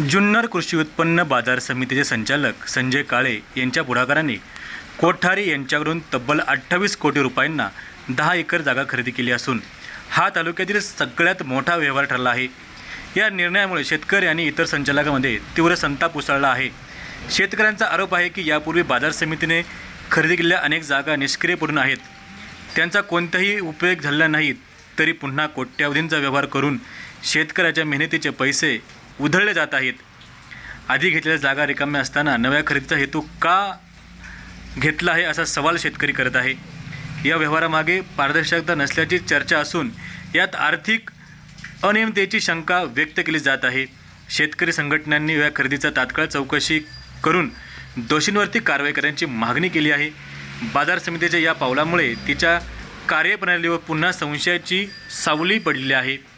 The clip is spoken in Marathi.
जुन्नर कृषी उत्पन्न बाजार समितीचे संचालक संजय काळे यांच्या पुढाकाराने कोठारी यांच्याकडून तब्बल अठ्ठावीस कोटी रुपयांना दहा एकर जागा खरेदी केली असून हा तालुक्यातील सगळ्यात मोठा व्यवहार ठरला आहे. या निर्णयामुळे शेतकरी आणि इतर संचालकांमध्ये तीव्र संताप उसळला आहे. शेतकऱ्यांचा आरोप आहे की यापूर्वी बाजार समितीने खरेदी केलेल्या अनेक जागा निष्क्रिय पडून आहेत. त्यांचा कोणताही उपयोग झालेला नाही तरी पुन्हा कोट्यावधींचा व्यवहार करून शेतकऱ्याच्या मेहनतीचे पैसे उधळले जात आहेत. आधी घेतलेल्या जागा रिकाम्या असताना नव्या खरेदीचा हेतू का घेतला आहे असा सवाल शेतकरी करत आहे. या व्यवहारामागे पारदर्शकता नसल्याची चर्चा असून यात आर्थिक अनियमिततेची शंका व्यक्त केली जात आहे. शेतकरी संघटनांनी या खरेदीचा तात्काळ चौकशी करून दोषींवरती कारवाई करण्याची मागणी केली आहे. बाजार समितीच्या या पावलामुळे तिच्या कार्यप्रणालीवर पुन्हा संशयाची सावली पडली आहे.